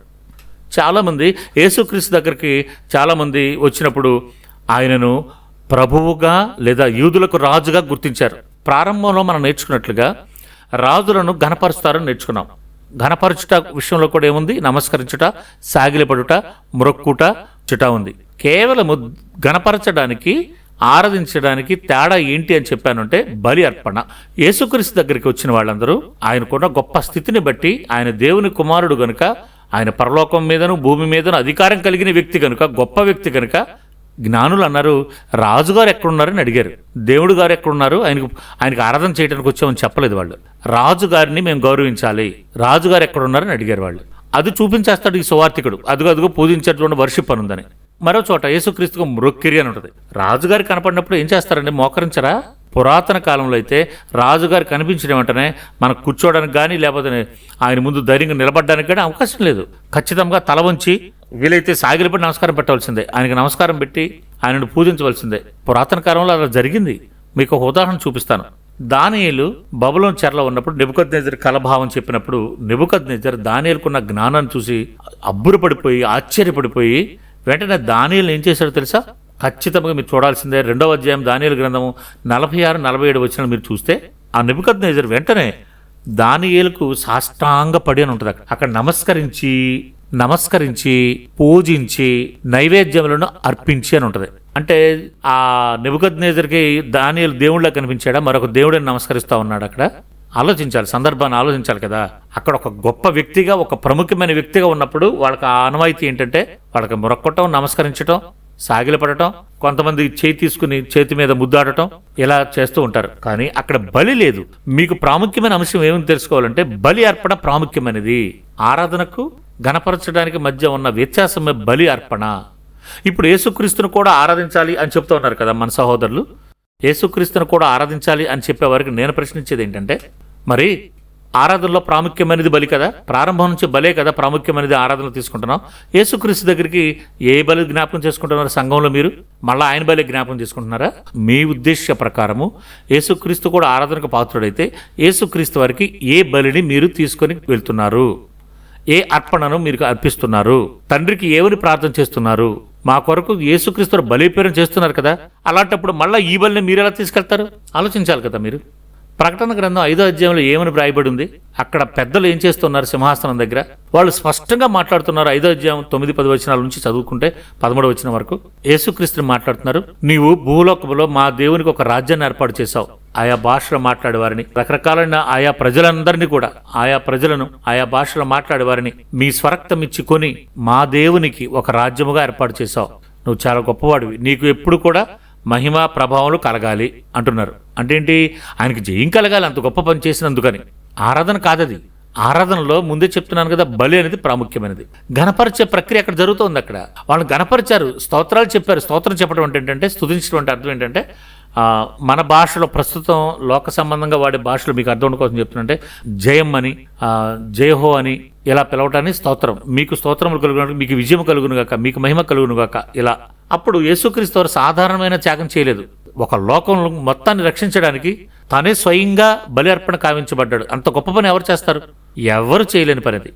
చాలామంది యేసుక్రీస్తు దగ్గరికి చాలామంది వచ్చినప్పుడు ఆయనను ప్రభువుగా లేదా యూదులకు రాజుగా గుర్తించారు. ప్రారంభంలో మనం నేర్చుకున్నట్లుగా రాజులను ఘనపరుస్తారని నేర్చుకున్నాం. ఘనపరచుట విషయంలో కూడా ఏముంది? నమస్కరించుట సాగిలపడుట మొరక్కుట చుట ఉంది. కేవలము ఘనపరచడానికి ఆరాధించడానికి తేడా ఏంటి అని చెప్పానంటే బలి అర్పణ. యేసుక్రీస్తు దగ్గరికి వచ్చిన వాళ్ళందరూ ఆయనకున్న గొప్ప స్థితిని బట్టి ఆయన దేవుని కుమారుడు గనుక ఆయన పరలోకం మీదను భూమి మీదను అధికారం కలిగిన వ్యక్తి కనుక గొప్ప వ్యక్తి కనుక జ్ఞానులు అన్నారు రాజుగారు ఎక్కడున్నారని అడిగారు. దేవుడు గారు ఎక్కడున్నారు? ఆయనకు ఆయనకు ఆరాధన చేయడానికి వచ్చామని చెప్పలేదు వాళ్ళు. రాజుగారిని మేము గౌరవించాలి. రాజుగారు ఎక్కడున్నారని అడిగారు వాళ్ళు. అది చూపించేస్తాడు ఈ సువార్థికుడు. అదుగు అదుగు పూజించేటువంటి వర్షిప్ అని ఉందని. మరో చోట యేసుక్రీస్తుకు మృక్కిరి అని ఉంటుంది. రాజుగారి కనపడినప్పుడు ఏం చేస్తారండి? మోకరించరా? పురాతన కాలంలో అయితే రాజుగారు కనిపించిన వెంటనే మనకు కూర్చోవడానికి కానీ లేకపోతే ఆయన ముందు ధైర్యంగా నిలబడడానికి కానీ అవకాశం లేదు. ఖచ్చితంగా తల వంచి వీలైతే సాగిలిపడి నమస్కారం పెట్టవలసిందే. ఆయనకి నమస్కారం పెట్టి ఆయనను పూజించవలసిందే. పురాతన కాలంలో అలా జరిగింది. మీకు ఒక ఉదాహరణ చూపిస్తాను. దానియలు బబులోన్ చెరలో ఉన్నప్పుడు నిబుకద్ నెజర్ కలభావం చెప్పినప్పుడు నిబుకద్ నెజర్ దానియలకున్న జ్ఞానాన్ని చూసి అబ్బురపడిపోయి ఆశ్చర్యపడిపోయి వెంటనే దానియేలు ఏం చేశాడో తెలుసా? ఖచ్చితంగా మీరు చూడాల్సిందే. రెండవ అధ్యాయం దానియేలు గ్రంథము నలభై ఆరు నలభై ఏడు వచ్చిన మీరు చూస్తే ఆ నిబుకద్ నేజర్ వెంటనే దానియేలకు సాష్టాంగ పడి అని ఉంటుంది అక్కడ అక్కడ నమస్కరించి నమస్కరించి పూజించి నైవేద్యములను అర్పించి అని ఉంటుంది. అంటే ఆ నెబుకద్నేజర్కి దానియలు దేవుళ్ళ కనిపించాడా? మరొక దేవుడిని నమస్కరిస్తూ ఉన్నాడు అక్కడ? ఆలోచించాలి సందర్భాన్ని ఆలోచించాలి కదా. అక్కడ ఒక గొప్ప వ్యక్తిగా ఒక ప్రముఖమైన వ్యక్తిగా ఉన్నప్పుడు వాళ్ళకి ఆ అనువాయితీ ఏంటంటే వాళ్ళకి మొరక్కొట్టడం నమస్కరించటం సాగిలపడటం కొంతమంది చేయి తీసుకుని చేతి మీద ముద్దాడటం ఇలా చేస్తూ ఉంటారు. కానీ అక్కడ బలి లేదు. మీకు ప్రాముఖ్యమైన అంశం ఏమని తెలుసుకోవాలంటే బలి అర్పణ ప్రాముఖ్యమైనది. ఆరాధనకు గణపరచడానికి మధ్య ఉన్న వ్యత్యాసమే బలి అర్పణ. ఇప్పుడు యేసుక్రీస్తును కూడా ఆరాధించాలి అని చెప్తూ ఉన్నారు కదా మన సహోదరులు. యేసుక్రీస్తును కూడా ఆరాధించాలి అని చెప్పే వారికి నేను ప్రశ్నించేది ఏంటంటే మరి ఆరాధనలో ప్రాముఖ్యమైనది బలి కదా? ప్రారంభం నుంచి బలే కదా ప్రాముఖ్యమైనది ఆరాధన తీసుకుంటున్నాం? యేసుక్రీస్తు దగ్గరికి ఏ బలి జ్ఞాపకం చేసుకుంటున్నారు సంఘంలో మీరు? మళ్ళీ ఆయన బలి జ్ఞాపకం చేసుకుంటున్నారా? మీ ఉద్దేశ ప్రకారము యేసుక్రీస్తు కూడా ఆరాధనకు పాత్రుడైతే యేసుక్రీస్తు వారికి ఏ బలిని మీరు తీసుకొని వెళ్తున్నారు? ఏ అర్పణను మీరు అర్పిస్తున్నారు? తండ్రికి ఏమని ప్రార్థన చేస్తున్నారు? మా కొరకు యేసుక్రీస్తు బలిపేరం చేస్తున్నారు కదా అలాంటప్పుడు మళ్ళీ ఈ బలిని మీరు ఎలా తీసుకెళ్తారు? ఆలోచించాలి కదా మీరు. ప్రకటన గ్రంథం ఐదో అధ్యాయంలో ఏమని వ్రాయబడి ఉంది అక్కడ పెద్దలు ఏం చేస్తున్నారు సింహాసనం దగ్గర? వాళ్ళు స్పష్టంగా మాట్లాడుతున్నారు ఐదో అధ్యాయం తొమ్మిది పది వచనాల నుంచి చదువుకుంటే పదమూడు వచ్చిన వరకు. యేసుక్రీస్తుని మాట్లాడుతున్నారు నీవు భూలోకంలో మా దేవునికి ఒక రాజ్యాన్ని ఏర్పాటు చేశావు. ఆయా భాషలో మాట్లాడేవారిని రకరకాలైన ఆయా ప్రజలందరినీ కూడా ఆయా ప్రజలను ఆయా భాషలో మాట్లాడేవారిని మీ స్వరక్తం ఇచ్చి కొని మా దేవునికి ఒక రాజ్యముగా ఏర్పాటు చేశావు. నువ్వు చాలా గొప్పవాడివి. నీకు ఎప్పుడు కూడా మహిమ ప్రభావాలు కలగాలి అంటున్నారు. అంటే ఏంటి? ఆయనకి జయం కలగాలి అంత గొప్ప పని చేసినందుకని. ఆరాధన కాదది. ఆరాధనలో ముందే చెప్తున్నాను కదా బలి అనేది ప్రాముఖ్యమైనది. గణపరిచే ప్రక్రియ అక్కడ జరుగుతోంది అక్కడ. వాళ్ళు గణపరిచారు స్తోత్రాలు చెప్పారు. స్తోత్రం చెప్పడం అంటే ఏంటంటే స్థుతించడం అర్థం ఏంటంటే మన భాషలో ప్రస్తుతం లోక సంబంధంగా వాడే భాషలో మీకు అర్థం కోసం చెప్తున్నంటే జయం అని జయహో అని ఇలా పిలవటాన్ని స్తోత్రం. మీకు స్తోత్రములు కలుగునట్టు మీకు విజయం కలుగును గాక మీకు మహిమ కలుగును గాక ఇలా. అప్పుడు యేసుక్రీస్తు వారు సాధారణమైన త్యాగం చేయలేదు. ఒక లోకం మొత్తాన్ని రక్షించడానికి తానే స్వయంగా బలి అర్పణ కావించబడ్డాడు. అంత గొప్ప పని ఎవరు చేస్తారు? ఎవరు చేయలేని పని అది.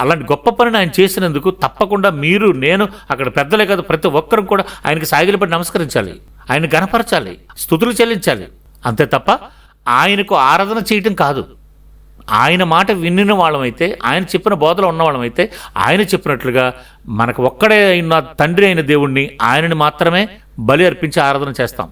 అలాంటి గొప్ప పనిని ఆయన చేసినందుకు తప్పకుండా మీరు నేను అక్కడ పెద్దలే కాదు ప్రతి ఒక్కరూ కూడా ఆయనకి సాగిలపడి నమస్కరించాలి. ఆయన గణపరచాలి స్థుతులు చెల్లించాలి. అంతే తప్ప ఆయనకు ఆరాధన చేయటం కాదు. ఆయన మాట విన్నిన వాళ్ళమైతే ఆయన చెప్పిన బోధలో ఉన్న వాళ్ళమైతే ఆయన చెప్పినట్లుగా మనకు ఒక్కడే అయిన తండ్రి అయిన దేవుణ్ణి ఆయనని మాత్రమే బలి అర్పించి ఆరాధన చేస్తాం.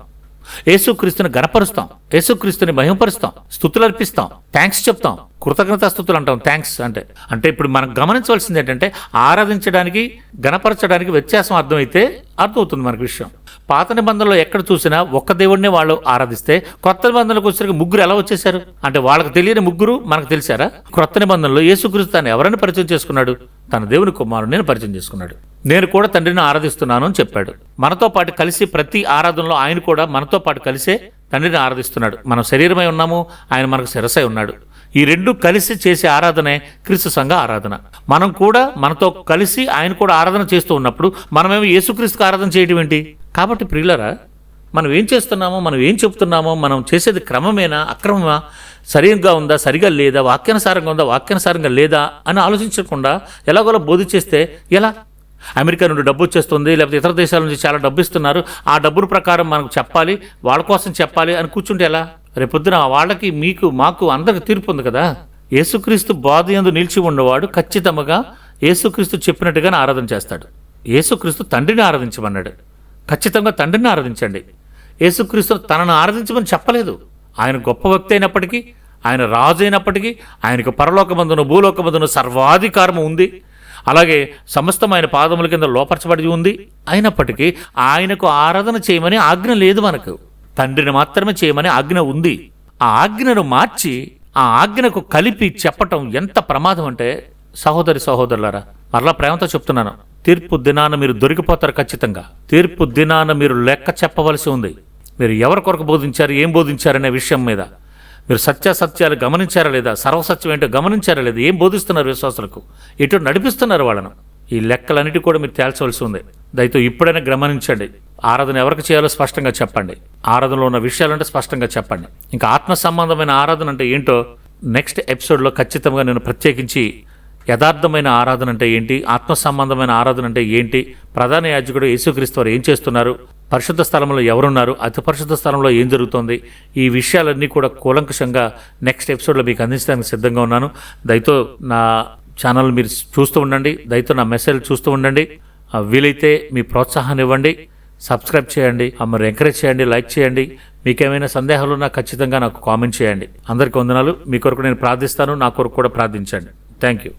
యేసుక్రీస్తుని గణపరుస్తాం. యేసుక్రీస్తుని మహిమపరుస్తాం. స్థుతులు అర్పిస్తాం. థ్యాంక్స్ చెప్తాం. కృతజ్ఞత స్థుతులు అంటాం. థ్యాంక్స్ అంటే అంటే ఇప్పుడు మనం గమనించవలసింది ఏంటంటే ఆరాధించడానికి గణపరచడానికి వ్యత్యాసం అర్థమైతే అర్థమవుతుంది మనకు విషయం. పాత నిబంధనలో ఎక్కడ చూసినా ఒక్క దేవుడిని వాళ్ళు ఆరాధిస్తే కొత్త నిబంధనలకు వచ్చేసరికి ముగ్గురు ఎలా వచ్చేసారు అంటే వాళ్ళకి తెలియని ముగ్గురు మనకు తెలిసారా? క్రొత్త నిబంధనలో యేసుక్రీస్తు తాను ఎవరైనా పరిచయం చేసుకున్నాడు? తన దేవుని కుమారుడు నేను పరిచయం చేసుకున్నాడు. నేను కూడా తండ్రిని ఆరాధిస్తున్నాను అని చెప్పాడు. మనతో పాటు కలిసి ప్రతి ఆరాధనలో ఆయన కూడా మనతో పాటు కలిసే తండ్రిని ఆరాధిస్తున్నాడు. మనం శరీరమై ఉన్నాము ఆయన మనకు శిరసై ఉన్నాడు. ఈ రెండు కలిసి చేసే ఆరాధనే క్రీస్తు సంఘ ఆరాధన. మనం కూడా మనతో కలిసి ఆయన కూడా ఆరాధన చేస్తూ ఉన్నప్పుడు మనమేమో యేసుక్రీస్తుకు ఆరాధన చేయటం ఏంటి? కాబట్టి ప్రియులరా మనం ఏం చేస్తున్నామో మనం ఏం చెప్తున్నామో మనం చేసేది క్రమమేనా అక్రమమా? సరిగ్గా ఉందా సరిగా లేదా వాక్యానుసారంగా ఉందా వాక్యానుసారంగా లేదా అని ఆలోచించకుండా ఎలాగోలా బోధించేస్తే ఎలా? అమెరికా నుండి డబ్బు వచ్చేస్తుంది లేకపోతే ఇతర దేశాల నుంచి చాలా డబ్బు ఇస్తున్నారు. ఆ డబ్బుల ప్రకారం మనకు చెప్పాలి వాళ్ళ కోసం చెప్పాలి అని కూర్చుంటే ఎలా? రేపొద్దున వాళ్ళకి మీకు మాకు అందరికి తీర్పు ఉంది కదా? యేసుక్రీస్తు బాధ ఎందు నిలిచి ఉన్నవాడు ఖచ్చితంగా యేసుక్రీస్తు చెప్పినట్టుగానే ఆరాధన చేస్తాడు. యేసుక్రీస్తు తండ్రిని ఆరాధించమన్నాడు. ఖచ్చితంగా తండ్రిని ఆరాధించండి. యేసుక్రీస్తు తనను ఆరాధించమని చెప్పలేదు. ఆయన గొప్ప వ్యక్తి అయినప్పటికీ ఆయన రాజు అయినప్పటికీ ఆయనకు పరలోకమందును భూలోకమందును సర్వాధికారము ఉంది. అలాగే సమస్తం ఆయన పాదముల కింద లోపరచబడి ఉంది. అయినప్పటికీ ఆయనకు ఆరాధన చేయమని ఆజ్ఞ లేదు మనకు. తండ్రిని మాత్రమే చేయమని ఆజ్ఞ ఉంది. ఆ ఆజ్ఞను మార్చి ఆ ఆజ్ఞకు కలిపి చెప్పటం ఎంత ప్రమాదం అంటే సహోదరి సహోదరులారా మరలా ప్రేమతో చెప్తున్నాను. తీర్పు దినాన మీరు దొరికిపోతారు ఖచ్చితంగా. తీర్పు దినాన మీరు లెక్క చెప్పవలసి ఉంది. మీరు ఎవరి కొరకు బోధించారు ఏం బోధించారనే విషయం మీద. మీరు సత్యాసత్యాలు గమనించారా లేదా సర్వసత్యం ఏంటో గమనించారా లేదా ఏం బోధిస్తున్నారు విశ్వాసులకు? ఎటు నడిపిస్తున్నారు వాళ్ళను. ఈ లెక్కలన్నిటి కూడా మీరు తేల్చవలసి ఉంది. దయతో ఇప్పుడైనా గమనించండి. ఆరాధన ఎవరికి చేయాలో స్పష్టంగా చెప్పండి. ఆరాధనలో ఉన్న విషయాలంటే స్పష్టంగా చెప్పండి. ఇంకా ఆత్మ సంబంధమైన ఆరాధన అంటే ఏంటో నెక్స్ట్ ఎపిసోడ్లో ఖచ్చితంగా నేను ప్రత్యేకించి యథార్థమైన ఆరాధన అంటే ఏంటి ఆత్మ సంబంధమైన ఆరాధన అంటే ఏంటి ప్రధాన యాజకుడు యేసుక్రీస్తు వారు ఏం చేస్తున్నారు పరిశుద్ధ స్థలంలో ఎవరున్నారు అతి పరిశుద్ధ స్థలంలో ఏం జరుగుతుంది ఈ విషయాలన్నీ కూడా కూలంకషంగా నెక్స్ట్ ఎపిసోడ్లో మీకు అందించడానికి సిద్ధంగా ఉన్నాను. దయతో నా ఛానల్ మీరు చూస్తూ ఉండండి దయతో నా మెసేజ్ చూస్తూ ఉండండి. వీలైతే మీ ప్రోత్సాహాన్ని ఇవ్వండి. సబ్స్క్రైబ్ చేయండి ఆ, మరి ఎంకరేజ్ చేయండి లైక్ చేయండి. మీకేమైనా సందేహాలు ఉన్నా ఖచ్చితంగా నాకు కామెంట్ చేయండి. అందరికీ వందనాలు. మీ కొరకు నేను ప్రార్థిస్తాను నా కొరకు కూడా ప్రార్థించండి. Thank you